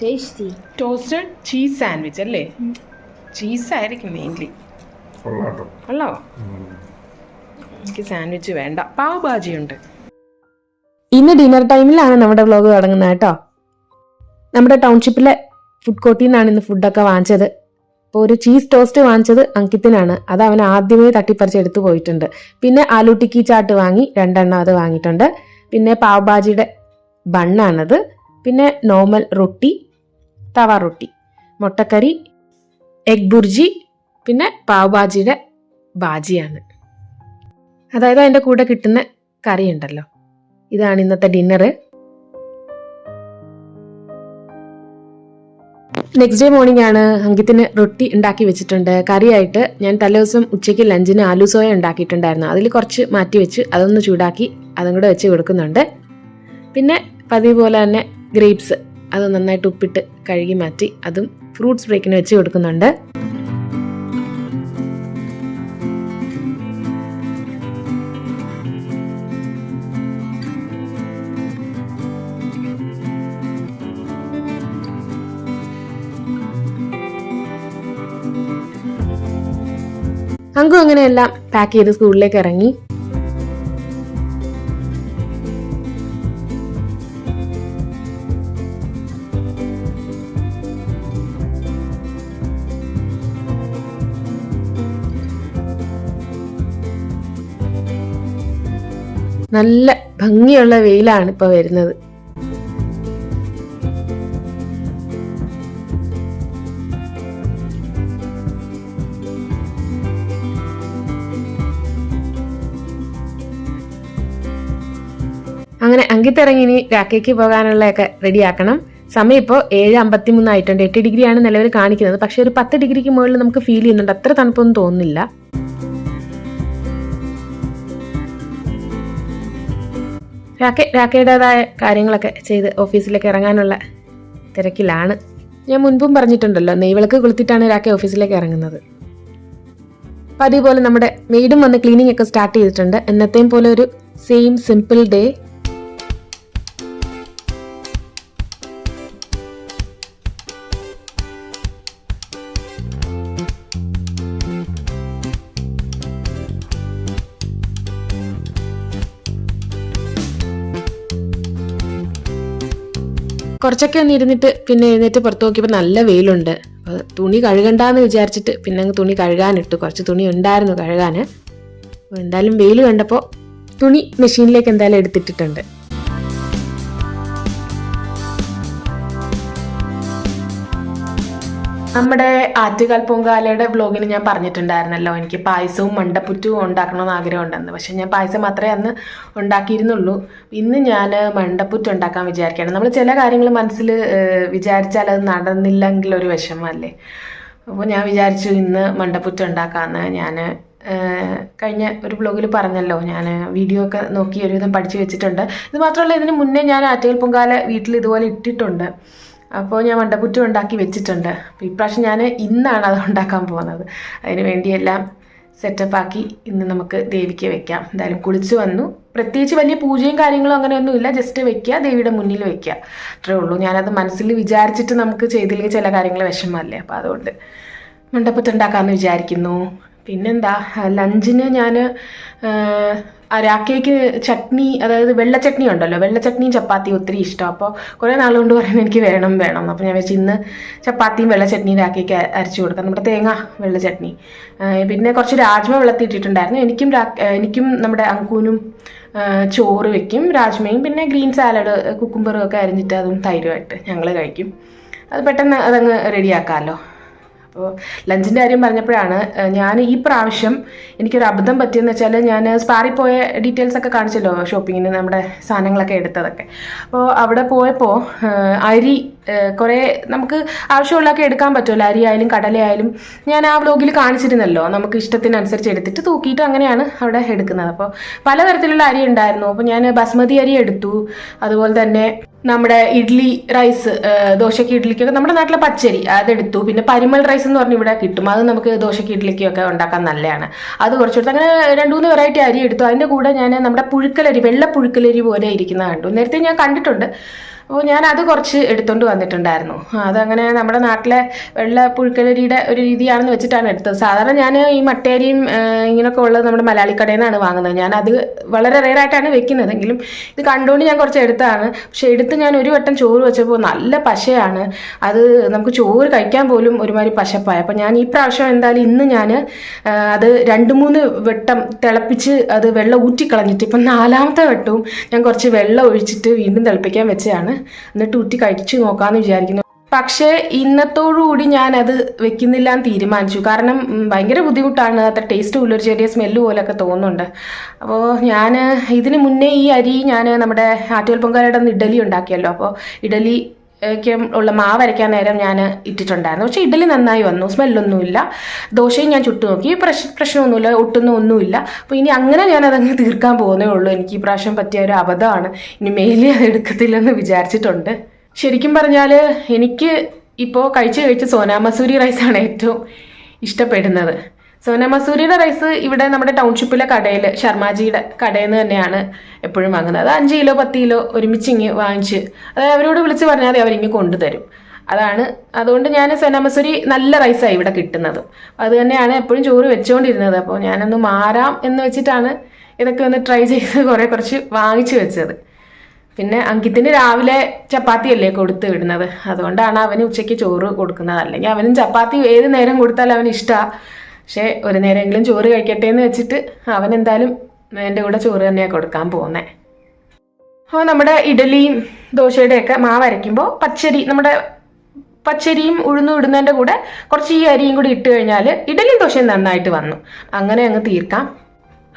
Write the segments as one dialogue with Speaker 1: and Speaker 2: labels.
Speaker 1: Tasty
Speaker 2: toasted cheese sandwich അല്ലേ? Cheese ആയിരിക്കും mainly അല്ലോ എനിക്ക് സാൻഡ്വിച്ച് വേണ്ട. പാവ് ഭാജിയുണ്ട്.
Speaker 3: ഇന്ന് ഡിന്നർ ടൈമിലാണ് നമ്മുടെ വ്ലോഗ് തുടങ്ങുന്നത് കേട്ടോ. നമ്മുടെ ടൗൺഷിപ്പിലെ ഫുഡ് കോർട്ടിൽ നിന്നാണ് ഇന്ന് ഫുഡൊക്കെ വാങ്ങിച്ചത്. അപ്പോൾ ഒരു ചീസ് ടോസ്റ്റ് വാങ്ങിച്ചത് അങ്കിത്തിനാണ്. അത് അവൻ ആദ്യമേ തട്ടിപ്പറിച്ച് എടുത്തു പോയിട്ടുണ്ട്. പിന്നെ ആലു ടിക്കി ചാട്ട് വാങ്ങി രണ്ടെണ്ണം അത് വാങ്ങിയിട്ടുണ്ട്. പിന്നെ പാവ് ഭാജിയുടെ ബണ്ണാണത് പിന്നെ നോർമൽ റൊട്ടി തവ റൊട്ടി മുട്ടക്കറി എഗ് ബുർജി പിന്നെ പാവ് ഭാജിയുടെ ബാജിയാണ് അതായത് അതിന്റെ കൂടെ കിട്ടുന്ന കറി ഉണ്ടല്ലോ. ഇതാണ് ഇന്നത്തെ ഡിന്നർ നെക്സ്റ്റ് ഡേ മോർണിംഗ് ആണ് അങ്കിത്തിന് റൊട്ടി ഉണ്ടാക്കി വെച്ചിട്ടുണ്ട്. കറിയായിട്ട് ഞാൻ തലേ ദിവസം ഉച്ചയ്ക്ക് ലഞ്ചിന് ആലു സോയ ഉണ്ടാക്കിയിട്ടുണ്ടായിരുന്നു. അതിൽ കുറച്ച് മാറ്റി വെച്ച് അതൊന്ന് ചൂടാക്കി അതും കൂടെ വെച്ച് കൊടുക്കുന്നുണ്ട്. പിന്നെ പതിവ് പോലെ തന്നെ ഗ്രേപ്സ് അത് നന്നായിട്ട് ഉപ്പിട്ട് കഴുകി മാറ്റി അതും ഫ്രൂട്ട്സ് ബ്രേക്കിന് വെച്ച് കൊടുക്കുന്നുണ്ട്. അങ്കു അങ്ങനെയെല്ലാം പാക്ക് ചെയ്ത് സ്കൂളിലേക്ക് ഇറങ്ങി. നല്ല ഭംഗിയുള്ള വെയിലാണ് ഇപ്പൊ വരുന്നത്. അങ്ങനെ അങ്കിത്തിറങ്ങി ഇനി രാക്കേക്ക് പോകാനുള്ളതൊക്കെ റെഡിയാക്കണം സമയം ഇപ്പോൾ ഏഴ് അമ്പത്തി മൂന്നായിട്ടുണ്ട് എട്ട് ഡിഗ്രിയാണ് നിലവിൽ കാണിക്കുന്നത്. പക്ഷെ ഒരു പത്ത് ഡിഗ്രിക്ക് മുകളിൽ നമുക്ക് ഫീൽ ചെയ്യുന്നുണ്ട്. അത്ര തണുപ്പൊന്നും തോന്നുന്നില്ല. രാക്കെ രാക്കയുടേതായ കാര്യങ്ങളൊക്കെ ചെയ്ത് ഓഫീസിലേക്ക് ഇറങ്ങാനുള്ള തിരക്കിലാണ്. ഞാൻ മുൻപും പറഞ്ഞിട്ടുണ്ടല്ലോ നെയ്വിളക്ക് കൊളുത്തിട്ടാണ് രാക്കെ ഓഫീസിലേക്ക് ഇറങ്ങുന്നത്. അപ്പം അതേപോലെ നമ്മുടെ മെയ്ഡും വന്ന് ക്ലീനിങ് ഒക്കെ സ്റ്റാർട്ട് ചെയ്തിട്ടുണ്ട്. എന്നത്തെയും പോലെ ഒരു സെയിം സിമ്പിൾ ഡേ കുറച്ചൊക്കെ ഒന്ന് ഇരുന്നിട്ട് പിന്നെ എഴുന്നേറ്റ് പുറത്ത് നോക്കിയപ്പോൾ നല്ല വെയിലുണ്ട്. അപ്പോൾ തുണി കഴുകണ്ടെന്ന് വിചാരിച്ചിട്ട് പിന്നെ അങ്ങ് തുണി കഴുകാനിട്ടു. കുറച്ച് തുണി ഉണ്ടായിരുന്നു കഴുകാൻ അപ്പോൾ എന്തായാലും വെയിൽ കണ്ടപ്പോൾ തുണി മെഷീനിലേക്ക് എന്തായാലും എടുത്തിട്ടിട്ടുണ്ട്. നമ്മുടെ ആറ്റുകാൽ പൊങ്കാലയുടെ ബ്ലോഗിന് ഞാൻ പറഞ്ഞിട്ടുണ്ടായിരുന്നല്ലോ എനിക്ക് പായസവും മണ്ടപ്പുറ്റും ഉണ്ടാക്കണമെന്ന് ആഗ്രഹം ഉണ്ടെന്ന് പക്ഷെ ഞാൻ പായസം മാത്രമേ അന്ന് ഉണ്ടാക്കിയിരുന്നുള്ളൂ. ഇന്ന് ഞാൻ മണ്ടപ്പുറ്റ് ഉണ്ടാക്കാൻ വിചാരിക്കുകയാണ്. നമ്മൾ ചില കാര്യങ്ങൾ മനസ്സിൽ വിചാരിച്ചാൽ അത് നടന്നില്ലെങ്കിൽ ഒരു വിഷമമല്ലേ? അപ്പോൾ ഞാൻ വിചാരിച്ചു ഇന്ന് മണ്ടപ്പുറ്റ് ഉണ്ടാക്കാമെന്ന്. ഞാൻ കഴിഞ്ഞ ഒരു ബ്ലോഗിൽ പറഞ്ഞല്ലോ ഞാൻ വീഡിയോ ഒക്കെ നോക്കി ഒരുവിധം പഠിച്ചു വെച്ചിട്ടുണ്ട്. ഇത് മാത്രമല്ല ഇതിന് മുന്നേ ഞാൻ ആറ്റുകാൽ പൊങ്കാല വീട്ടിൽ ഇതുപോലെ ഇട്ടിട്ടുണ്ട്. അപ്പോൾ ഞാൻ മണ്ടപ്പുറ്റും ഉണ്ടാക്കി വെച്ചിട്ടുണ്ട്. അപ്പോൾ ഇപ്രാവശ്യം ഞാൻ ഇന്നാണ് അത് ഉണ്ടാക്കാൻ പോകുന്നത്. അതിന് വേണ്ടിയെല്ലാം സെറ്റപ്പാക്കി ഇന്ന് നമുക്ക് ദേവിക്ക് വെക്കാം. എന്തായാലും കുളിച്ച് വന്നു. പ്രത്യേകിച്ച് വലിയ പൂജയും കാര്യങ്ങളും അങ്ങനെയൊന്നുമില്ല. ജസ്റ്റ് വെക്കുക ദേവിയുടെ മുന്നിൽ വെക്കുക. അത്രേ ഉള്ളൂ. ഞാനത് മനസ്സിൽ വിചാരിച്ചിട്ട് നമുക്ക് ചെയ്തില്ലെങ്കിൽ ചില കാര്യങ്ങൾ വിഷമമല്ലേ? അപ്പോൾ അതുകൊണ്ട് മണ്ടപ്പുറ്റുണ്ടാക്കാമെന്ന് വിചാരിക്കുന്നു. പിന്നെന്താ ലഞ്ചിന് ഞാൻ രാക്കേക്ക് ചട്നി അതായത് വെള്ള ചട്നി ഉണ്ടല്ലോ വെള്ള ചട്നിയും ചപ്പാത്തിയും ഒത്തിരി ഇഷ്ടം. അപ്പോൾ കുറേ നാളുകൊണ്ട് പറയുന്നത് എനിക്ക് വേണം വേണം. അപ്പോൾ ഞാൻ വെച്ച് ഇന്ന് ചപ്പാത്തിയും വെള്ള ചട്നിയും രാക്കേക്ക് അരച്ചു കൊടുക്കാം. നമ്മുടെ തേങ്ങ വെള്ള ചട്നി. പിന്നെ കുറച്ച് രാജ്മ വെള്ളത്തിട്ടിട്ടുണ്ടായിരുന്നു എനിക്കും എനിക്കും നമ്മുടെ അങ്കൂനും ചോറ് വെക്കും രാജ്മയും പിന്നെ ഗ്രീൻ സാലഡ് കുക്കുംബറും ഒക്കെ അരിഞ്ഞിട്ട് അതും തൈരുമായിട്ട് ഞങ്ങൾ കഴിക്കും. അത് പെട്ടെന്ന് അതങ്ങ് റെഡിയാക്കാമല്ലോ. അപ്പോൾ ലഞ്ചിന്റെ കാര്യം പറഞ്ഞപ്പോഴാണ് ഞാൻ ഈ പ്രാവശ്യം എനിക്കൊരു അബദ്ധം പറ്റിയെന്ന് വെച്ചാൽ ഞാൻ സ്പാറി പോയ ഡീറ്റെയിൽസ് ഒക്കെ കാണിച്ചല്ലോ ഷോപ്പിങ്ങിന് നമ്മുടെ സാധനങ്ങളൊക്കെ എടുത്തതൊക്കെ. അപ്പോൾ അവിടെ പോയപ്പോൾ അരി കുറേ നമുക്ക് ആവശ്യമുള്ളതൊക്കെ എടുക്കാൻ പറ്റുമല്ലോ. അരിയായാലും കടലയായാലും. ഞാൻ ആ വ്ലോഗിൽ കാണിച്ചിരുന്നല്ലോ. നമുക്ക് ഇഷ്ടത്തിനനുസരിച്ച് എടുത്തിട്ട് തൂക്കിയിട്ട് അങ്ങനെയാണ് അവിടെ എടുക്കുന്നത്. അപ്പോൾ പലതരത്തിലുള്ള അരി ഉണ്ടായിരുന്നു. അപ്പോൾ ഞാൻ ബസ്മതി അരി എടുത്തു. അതുപോലെ തന്നെ നമ്മുടെ ഇഡ്ലി റൈസ് ദോശയ്ക്ക് ഇഡ്ലിക്കൊക്കെ നമ്മുടെ നാട്ടിലെ പച്ചരി അതെടുത്തു. പിന്നെ പരിമൽ റൈസ് എന്ന് പറഞ്ഞ് ഇവിടെ കിട്ടും. അത് നമുക്ക് ദോശയ്ക്ക് ഇഡ്ലിക്കൊക്കെ ഉണ്ടാക്കാൻ നല്ലതാണ്. അത് കുറച്ചെടുത്ത് അങ്ങനെ രണ്ട് മൂന്ന് വെറൈറ്റി അരി എടുത്തു. അതിന്റെ കൂടെ ഞാൻ നമ്മുടെ പുഴുക്കലരി വെള്ള പുഴുക്കലരി പോലെ ഇരിക്കുന്ന കണ്ടു. നേരത്തെ ഞാൻ കണ്ടിട്ടുണ്ട്. അപ്പോൾ ഞാൻ അത് കുറച്ച് എടുത്തുകൊണ്ട് വന്നിട്ടുണ്ടായിരുന്നു. അതങ്ങനെ നമ്മുടെ നാട്ടിലെ വെള്ള പുഴുക്കലരിയുടെ ഒരു രീതിയാണെന്ന് വെച്ചിട്ടാണ് എടുത്തത്. സാധാരണ ഞാൻ ഈ മട്ടേരിയും ഇങ്ങനെയൊക്കെ ഉള്ളത് നമ്മുടെ മലയാളി കടയിൽ നിന്നാണ് വാങ്ങുന്നത്. ഞാൻ അത് വളരെ റെയറായിട്ടാണ് വെക്കുന്നത്. എങ്കിലും ഇത് കണ്ടുകൊണ്ട് ഞാൻ കുറച്ച് എടുത്തതാണ്. പക്ഷേ എടുത്ത് ഞാൻ ഒരു വട്ടം ചോറ് വെച്ചപ്പോൾ നല്ല പശയാണ്. അത് നമുക്ക് ചോറ് കഴിക്കാൻ പോലും ഒരുമാതിരി പശപ്പായ. അപ്പോൾ ഞാൻ ഈ പ്രാവശ്യം എന്തായാലും ഇന്ന് ഞാൻ അത് രണ്ട് മൂന്ന് വെട്ടം തിളപ്പിച്ച് അത് വെള്ളം ഊറ്റിക്കളഞ്ഞിട്ട് ഇപ്പം നാലാമത്തെ വട്ടവും ഞാൻ കുറച്ച് വെള്ളം ഒഴിച്ചിട്ട് വീണ്ടും തിളപ്പിക്കാൻ വെച്ചതാണ്. എന്നിട്ട് ഊറ്റി കഴിച്ചു നോക്കാമെന്ന് വിചാരിക്കുന്നു. പക്ഷേ ഇന്നത്തോടുകൂടി ഞാൻ അത് വെക്കുന്നില്ല എന്ന് തീരുമാനിച്ചു. കാരണം ഭയങ്കര ബുദ്ധിമുട്ടാണ്. അത്ര ടേസ്റ്റ് പോലും ഒരു ചെറിയ സ്മെല്ല് പോലൊക്കെ തോന്നുന്നുണ്ട്. അപ്പോൾ ഞാൻ ഇതിന് മുന്നേ ഈ അരി ഞാൻ നമ്മുടെ ആറ്റുകൽ പൊങ്കാലയുടെ ഇഡലി ഉണ്ടാക്കിയല്ലോ. അപ്പോൾ ഇഡലി ഉള്ള മാവ് അരയ്ക്കാൻ നേരം ഞാൻ ഇട്ടിട്ടുണ്ടായിരുന്നു. പക്ഷേ ഇഡലി നന്നായി വന്നു. സ്മെല്ലൊന്നുമില്ല. ദോശയും ഞാൻ ചുട്ടു നോക്കി. പ്രശ് പ്രശ്നമൊന്നുമില്ല. ഒട്ടുന്ന ഒന്നുമില്ല അപ്പോൾ ഇനി അങ്ങനെ ഞാൻ തീർക്കാൻ പോകുന്നേ ഉള്ളൂ. എനിക്ക് ഈ പ്രാവശ്യം പറ്റിയ ഒരു അബദ്ധമാണ്. ഇനി മേലി അത് എടുക്കത്തില്ലെന്ന് വിചാരിച്ചിട്ടുണ്ട്. ശരിക്കും പറഞ്ഞാൽ എനിക്ക് ഇപ്പോൾ കഴിച്ച് കഴിച്ച് സോനാമസൂരി റൈസാണ് ഏറ്റവും ഇഷ്ടപ്പെടുന്നത്. സോന മസൂരിയുടെ റൈസ് ഇവിടെ നമ്മുടെ ടൗൺഷിപ്പിലെ കടയിൽ ശർമാജിയുടെ കടയിൽ നിന്ന് തന്നെയാണ് എപ്പോഴും വാങ്ങുന്നത്. അത് അഞ്ച് കിലോ പത്ത് കിലോ ഒരുമിച്ച് ഇങ്ങ് വാങ്ങിച്ച് അതായത് അവരോട് വിളിച്ച് പറഞ്ഞാൽ മതി അവരിങ്ങ് കൊണ്ടുതരും. അതാണ്. അതുകൊണ്ട് ഞാൻ സോന മസൂരി നല്ല റൈസാണ് ഇവിടെ കിട്ടുന്നത്. അത് തന്നെയാണ് എപ്പോഴും ചോറ് വെച്ചുകൊണ്ടിരുന്നത് അപ്പോൾ ഞാനൊന്ന് മാറാം എന്ന് വെച്ചിട്ടാണ് ഇതൊക്കെ ഒന്ന് ട്രൈ ചെയ്ത് കുറേ കുറച്ച് വാങ്ങിച്ചു വെച്ചത്. പിന്നെ അങ്കിത്തിന് രാവിലെ ചപ്പാത്തി അല്ലേ കൊടുത്ത് വിടുന്നത്? അതുകൊണ്ടാണ് അവന് ഉച്ചയ്ക്ക് ചോറ് കൊടുക്കുന്നത്. അല്ലെങ്കിൽ അവനും ചപ്പാത്തി ഏത് നേരം കൊടുത്താലും അവന് ഇഷ്ടമാണ് പക്ഷേ ഒരു നേരമെങ്കിലും ചോറ് കഴിക്കട്ടെ എന്ന് വെച്ചിട്ട് അവൻ എന്തായാലും എന്റെ കൂടെ ചോറ് തന്നെയാണ് കൊടുക്കാൻ പോകുന്നത് അപ്പോൾ നമ്മുടെ ഇഡലിയും ദോശയുടെയൊക്കെ മാവ് അരയ്ക്കുമ്പോൾ പച്ചരി നമ്മുടെ പച്ചരിയും ഉഴുന്നും ഇടുന്നതിന്റെ കൂടെ കുറച്ച് ഈ അരിയും കൂടി ഇട്ട് കഴിഞ്ഞാൽ ഇഡലിയും ദോശയും നന്നായിട്ട് വന്നു. അങ്ങനെ അങ്ങ് തീർക്കാം.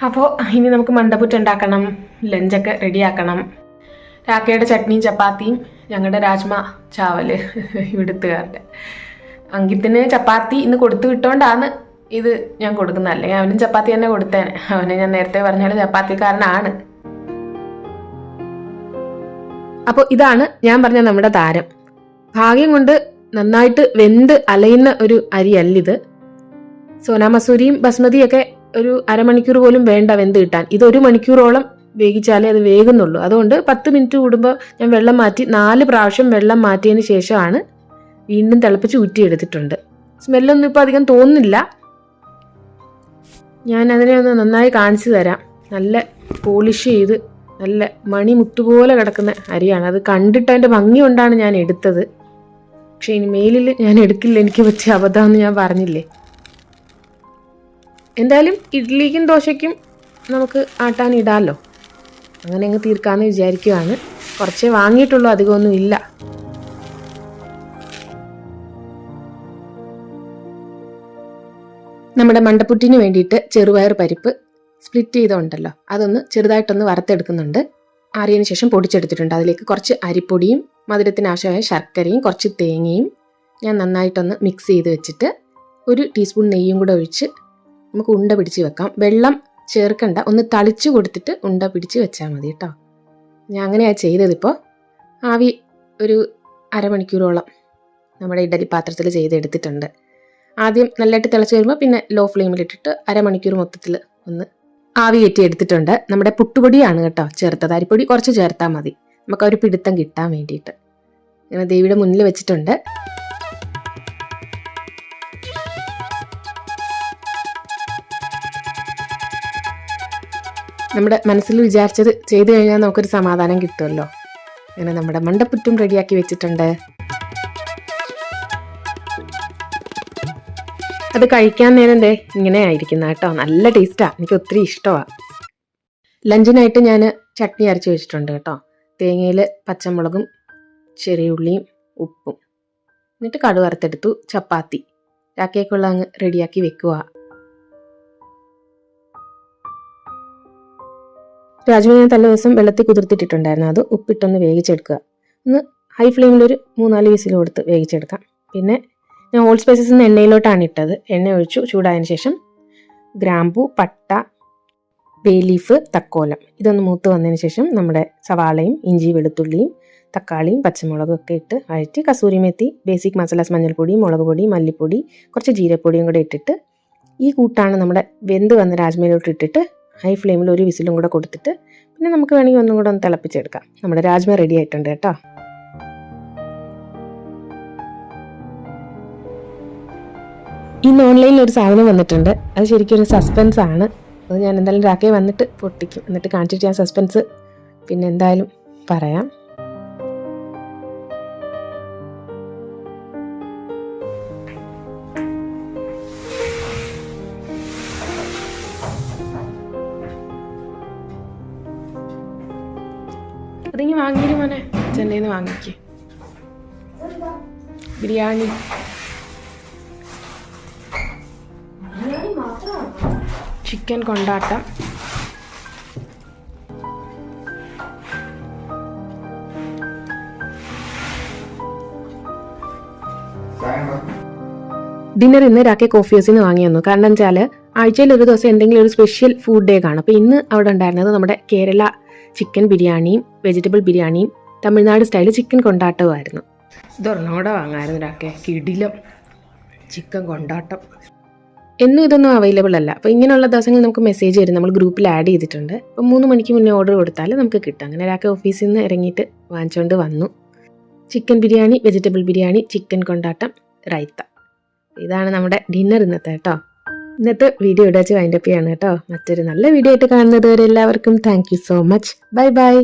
Speaker 3: അപ്പോൾ ഇനി നമുക്ക് മണ്ടപ്പുറ്റ് ഉണ്ടാക്കണം ലഞ്ചൊക്കെ റെഡിയാക്കണം. രാക്കയുടെ ചട്നിയും ചപ്പാത്തിയും ഞങ്ങളുടെ രാജ്മ ചാവൽ ഇവിടുത്തുകാരുടെ. അങ്കിത്തിന് ചപ്പാത്തി ഇന്ന് കൊടുത്തു വിട്ടോണ്ടാണ് ഇത് ഞാൻ കൊടുക്കുന്ന അല്ലെങ്കിൽ അവനും ചപ്പാത്തി തന്നെ കൊടുത്തേനെ അവനെ ഞാൻ നേരത്തെ പറഞ്ഞാൽ ചപ്പാത്തിക്കാരനാണ്. അപ്പോൾ ഇതാണ് ഞാൻ പറഞ്ഞ നമ്മുടെ താരം. ഭാഗ്യം കൊണ്ട് നന്നായിട്ട് വെന്ത് അലയുന്ന ഒരു അരിയല്ലിത്. സോനാമസൂരിയും ബസ്മതിയൊക്കെ ഒരു അരമണിക്കൂർ പോലും വേണ്ട വെന്ത് കിട്ടാൻ. ഇത് ഒരു മണിക്കൂറോളം വേവിച്ചാലേ അത് വേകുന്നുള്ളൂ. അതുകൊണ്ട് പത്ത് മിനിറ്റ് കൂടുമ്പോൾ ഞാൻ വെള്ളം മാറ്റി നാല് പ്രാവശ്യം വെള്ളം മാറ്റിയതിന് ശേഷമാണ് വീണ്ടും തിളപ്പിച്ച് ഊറ്റിയെടുത്തിട്ടുണ്ട്. സ്മെല്ലൊന്നും ഇപ്പോൾ അധികം തോന്നുന്നില്ല. ഞാൻ അതിനെ ഒന്ന് നന്നായി കാണിച്ചു തരാം. നല്ല പോളിഷ് ചെയ്ത് നല്ല മണി മുത്തുപോലെ കിടക്കുന്ന അരിയാണ്. അത് കണ്ടിട്ട് അതിന്റെ ഭംഗി കൊണ്ടാണ് ഞാൻ എടുത്തത്. പക്ഷേ ഇനി മേലിൽ ഞാൻ എടുക്കില്ല. എനിക്ക് പറ്റിയ അബദ്ധമെന്ന് ഞാൻ പറഞ്ഞില്ലേ? എന്തായാലും ഇഡ്ഡലിക്കും ദോശയ്ക്കും നമുക്ക് ആട്ടാൻ ഇടാമല്ലോ അങ്ങനെ അങ്ങ് തീർക്കാമെന്ന് വിചാരിക്കുകയാണ് കുറച്ചേ വാങ്ങിയിട്ടുള്ളൂ. അധികമൊന്നും ഇല്ല. നമ്മുടെ മണ്ടപ്പുറ്റിന് വേണ്ടിയിട്ട് ചെറുപയർ പരിപ്പ് സ്പ്ലിറ്റ് ചെയ്തുണ്ടല്ലോ അതൊന്ന് ചെറുതായിട്ടൊന്ന് വറുത്തെടുക്കുന്നുണ്ട്. ആറിയതിന് ശേഷം പൊടിച്ചെടുത്തിട്ടുണ്ട്. അതിലേക്ക് കുറച്ച് അരിപ്പൊടിയും മധുരത്തിന് ആവശ്യമായ ശർക്കരയും കുറച്ച് തേങ്ങയും ഞാൻ നന്നായിട്ടൊന്ന് മിക്സ് ചെയ്ത് വെച്ചിട്ട് ഒരു ടീസ്പൂൺ നെയ്യും കൂടെ ഒഴിച്ച് നമുക്ക് ഉണ്ട പിടിച്ച് വെക്കാം. വെള്ളം ചേർക്കണ്ട ഒന്ന് തളിച്ച് കൊടുത്തിട്ട് ഉണ്ട പിടിച്ച് വെച്ചാൽ മതി കേട്ടോ. ഞാൻ അങ്ങനെയാണ് ചെയ്തതിപ്പോൾ ആവി ഒരു അരമണിക്കൂറോളം നമ്മുടെ ഇഡലി പാത്രത്തിൽ ചെയ്തെടുത്തിട്ടുണ്ട്. ആദ്യം നല്ലതായിട്ട് തിളച്ച് വരുമ്പോൾ പിന്നെ ലോ ഫ്ലെയിമിലിട്ടിട്ട് അരമണിക്കൂർ മൊത്തത്തിൽ ഒന്ന് ആവി കയറ്റി എടുത്തിട്ടുണ്ട്. നമ്മുടെ പുട്ടുപൊടിയാണ് കേട്ടോ ചേർത്തത്. അരിപ്പൊടി കുറച്ച് ചേർത്താൽ മതി. നമുക്ക് ഒരു പിടുത്തം കിട്ടാൻ വേണ്ടിയിട്ട്. ഇങ്ങനെ ദേവിയുടെ മുന്നിൽ വെച്ചിട്ടുണ്ട്. നമ്മുടെ മനസ്സിൽ വിചാരിച്ചത് ചെയ്തു കഴിഞ്ഞാൽ നമുക്കൊരു സമാധാനം കിട്ടുമല്ലോ. അങ്ങനെ നമ്മുടെ മണ്ടപ്പുറ്റും റെഡിയാക്കി വെച്ചിട്ടുണ്ട്. അത് കഴിക്കാൻ നേരം ദേ ഇങ്ങനെ ആയിരിക്കുന്ന കേട്ടോ. നല്ല ടേസ്റ്റാ എനിക്ക് ഒത്തിരി ഇഷ്ടമാണ് ലഞ്ചിനായിട്ട് ഞാൻ ചട്നി അരച്ച് വെച്ചിട്ടുണ്ട് കേട്ടോ. തേങ്ങയിൽ പച്ചമുളകും ചെറിയ ഉള്ളിയും ഉപ്പും. എന്നിട്ട് കടു വറുത്തെടുത്തു. ചപ്പാത്തി. രാക്കേക്കുള്ള അങ്ങ് റെഡിയാക്കി വെക്കുക രാജുവിനെ തലേ ദിവസം വെള്ളത്തിൽ കുതിർത്തിട്ടിട്ടുണ്ടായിരുന്നു. അത് ഉപ്പിട്ടൊന്ന് വേവിച്ചെടുക്കുക. ഒന്ന് ഹൈ ഫ്ലെയിമിൽ ഒരു മൂന്നാൽ വിസിൽ കൊടുത്ത് വേവിച്ചെടുക്കാം. പിന്നെ ഞാൻ ഓൾ സ്പൈസസ് നിന്ന് എണ്ണയിലോട്ടാണ് ഇട്ടത്. എണ്ണ ഒഴിച്ചു ചൂടായതിനു ശേഷം ഗ്രാമ്പു പട്ട ബേ ലീഫ് തക്കോലം. ഇതൊന്ന് മൂത്ത് വന്നതിന് ശേഷം നമ്മുടെ സവാളയും ഇഞ്ചി വെളുത്തുള്ളിയും തക്കാളിയും പച്ചമുളകും ഒക്കെ ഇട്ട് വഴറ്റി കസൂരി മെത്തി ബേസിക് മസാലാസ് മഞ്ഞൾപ്പൊടി മുളക് പൊടി മല്ലിപ്പൊടി കുറച്ച് ജീരപ്പൊടിയും കൂടെ ഇട്ടിട്ട് ഈ കൂട്ടാണ് നമ്മുടെ വെന്ത് വന്ന രാജ്മയിലോട്ട് ഇട്ടിട്ട് ഹൈ ഫ്ലെയിമിൽ ഒരു വിസിലും കൂടെ കൊടുത്തിട്ട് പിന്നെ നമുക്ക് വേണമെങ്കിൽ ഒന്നും കൂടെ ഒന്ന് തിളപ്പിച്ചെടുക്കാം. നമ്മുടെ രാജ്മ റെഡി ആയിട്ടുണ്ട് കേട്ടോ. ഇന്ന് ഓൺലൈനിൽ ഒരു സാധനം വന്നിട്ടുണ്ട്. അത് ശരിക്കും ഒരു സസ്പെൻസ് ആണ്. അത് ഞാൻ എന്തായാലും രാക്കേ വന്നിട്ട് പൊട്ടിക്കും. എന്നിട്ട് കാണിച്ചിട്ട് ഞാൻ സസ്പെൻസ് പിന്നെ എന്തായാലും പറയാം. അതിങ്ങി മോനെ. ചെന്നൈന്ന് വാങ്ങിക്കേ. ബിരിയാണി. ചിക്കൻ കൊണ്ടാട്ടം. ഡിന്നർ ഇന്ന് രാക്കെ കോഫി ഹൗസിൽ നിന്ന് വാങ്ങി വന്നു. കാരണം വെച്ചാൽ ആഴ്ചയിൽ ഒരു ദിവസം എന്തെങ്കിലും ഒരു സ്പെഷ്യൽ ഫുഡ് ഡേ കാണും. അപ്പോൾ ഇന്ന് അവിടെ ഉണ്ടായിരുന്നത് നമ്മുടെ കേരള ചിക്കൻ ബിരിയാണിയും വെജിറ്റബിൾ ബിരിയാണിയും തമിഴ്നാട് സ്റ്റൈൽ ചിക്കൻ കൊണ്ടാട്ടവുമായിരുന്നു. ഇതൊരെണ്ണം കൂടെ വാങ്ങാമായിരുന്നു രാക്കെ. കിടിലം. ചിക്കൻ കൊണ്ടാട്ടം. എന്നും ഇതൊന്നും അവൈലബിൾ അല്ല. അപ്പോൾ ഇങ്ങനെയുള്ള ദിവസങ്ങളിൽ നമുക്ക് മെസ്സേജ് വരും. നമ്മൾ ഗ്രൂപ്പിൽ ആഡ് ചെയ്തിട്ടുണ്ട്. അപ്പോൾ മൂന്ന് മണിക്ക് മുന്നേ ഓർഡർ കൊടുത്താൽ നമുക്ക് കിട്ടും. അങ്ങനെ ഒരാൾക്ക് ഓഫീസിൽ നിന്ന് ഇറങ്ങിയിട്ട് വാങ്ങിച്ചുകൊണ്ട് വന്നു. Chicken biryani vegetable biryani chicken കൊണ്ടാട്ടം റൈത്ത ഇതാണ് നമ്മുടെ ഡിന്നർ ഇന്നത്തെ കേട്ടോ. ഇന്നത്തെ വീഡിയോ ഇവിടെ വെച്ച് വൈൻഡപ്പ് ചെയ്യാണ് കേട്ടോ. മറ്റൊരു നല്ല വീഡിയോ ആയിട്ട് കാണുന്നത് വരെ എല്ലാവർക്കും thank so much bye bye